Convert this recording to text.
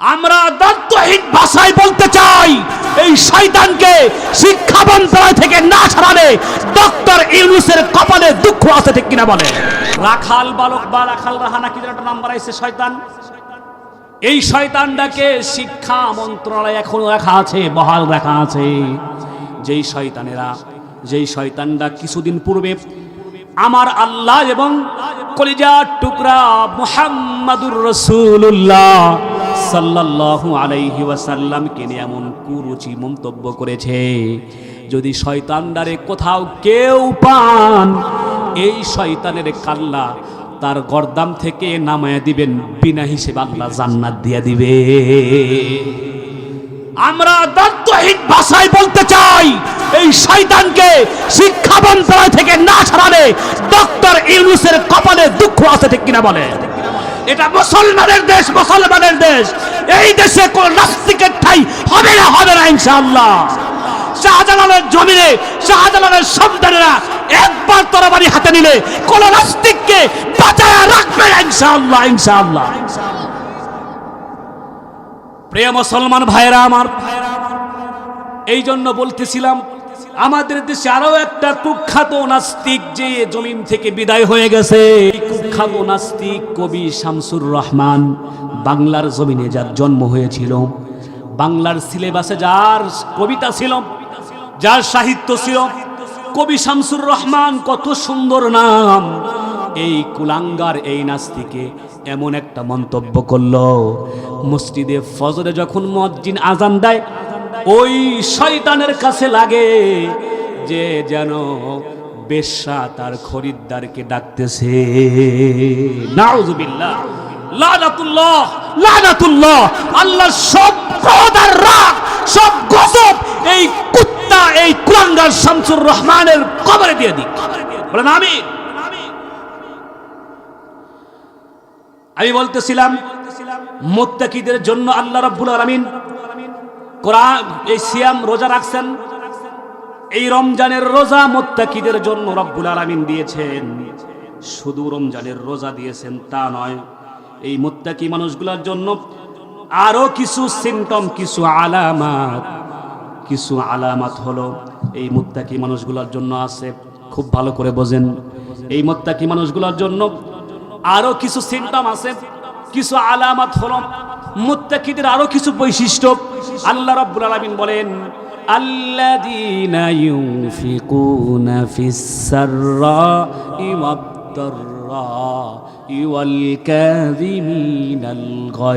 আমরা দত্তহীন ভাষায় বলতে চাই, এই শয়তানকে শিক্ষা মন্ত্রণালয় থেকে না ছাড়ালে ডক্টর ইউনুসের কপালে দুঃখ আছে, ঠিক কিনা বলে? রাখাল বালক বা রাখাল রাহানা কি একটা নাম্বার আইছে, শয়তান? এই শয়তানটাকে শিক্ষা মন্ত্রণালয় এখনও রাখা আছে, বহাল রাখা আছে। যেই শয়তানেরা, যেই শয়তানটা কিছুদিন পূর্বে আমার আল্লাহ এবং কলিজার টুকরা মুহাম্মাদুর রসুল্লাহ সাল্লাল্লাহু আলাইহি ওয়াসাল্লামকে নিয়ে এমন কুরুচি মন্তব্য করেছে, যদি শয়তানদারে কোথাও কেউ পান, এই শয়তানের কাল্লা তার গর্দাম থেকে নামায়া দিবেন, বিনা হিসেবে আল্লাহ জান্নাত দিয়া দিবে। আমরা দত্তহীন ভাষায় বলতে চাই, এই শয়তানকে শিক্ষা মন্ত্রণালয় থেকে না ছাড়ালে ডক্টর ইউনুসের কপালে দুঃখ আছে, ঠিক কিনা বলে? এটা মুসলমানের দেশ মুসলমানের দেশ। এই দেশে কোন নাস্তিকের ঠাই হবে না হবে না ইনশাআল্লাহ। শাহজালালের জমিনে, শাহজালালের সন্তানেরা একবার তরবারি হাতে নিলে কোন নাস্তিককে বাঁচায় রাখবে ইনশাআল্লাহ ইনশাআল্লাহ। প্রিয় মুসলমান ভাইরা আমার, এই জন্য বলতেছিলাম, আমাদের দেশে আরও একটা কুখ্যাত নাস্তিক যে জমিন থেকে বিদায় হয়ে গেছে। এই কুখ্যাত নাস্তিক কবি শামসুর রহমান বাংলার জমিনে যার জন্ম হয়েছিল, বাংলার সিলেবাসে যার কবিতা ছিল, যার সাহিত্য ছিল, কবি শামসুর রহমান কত সুন্দর নাম। এই কুলাঙ্গার, এই নাস্তিকে এমন একটা মন্তব্য করল, মসজিদে ফজরে যখন মসজিদ আজান দেয়, ওই শয়তানের কাছে লাগে যে যেন বেশ্যা তার খরিদ্দারকে ডাকতেছে। আল্লাহ সব রাগ, সব গজব এই কুত্তা, এই কুলাঙ্গার শামসুর রহমানের কবরে দিয়ে দিক। আমিন। আমি বলতেছিলাম, মোত্তাকিদের জন্য আল্লাহ রাব্বুল আলামিন কোরআন, এই সিয়াম রোজা রাখছেন। এই রমজানের রোজা মোত্তাকিদের জন্য রব্বুল আলামিন দিয়েছেন। শুধু রমজানের রোজা দিয়েছেন তা নয়, এই মোত্তাকি মানুষগুলোর জন্য আরও কিছু সিমটম কিছু আলামাত কিছু আলামাত হলো এই মুত্তাকি মানুষগুলোর জন্য আছে। খুব ভালো করে বোঝেন। এই মোত্তাকি মানুষগুলোর জন্য আরও কিছু সিমটম আছে, কিছু আলামাত হলো মুত্তাকিদের আরও কিছু বৈশিষ্ট্য। আল্লাহ রাব্বুল আলামিন বলেন الذين ينفقون في السراء والضراء والكاذبين الغيظ.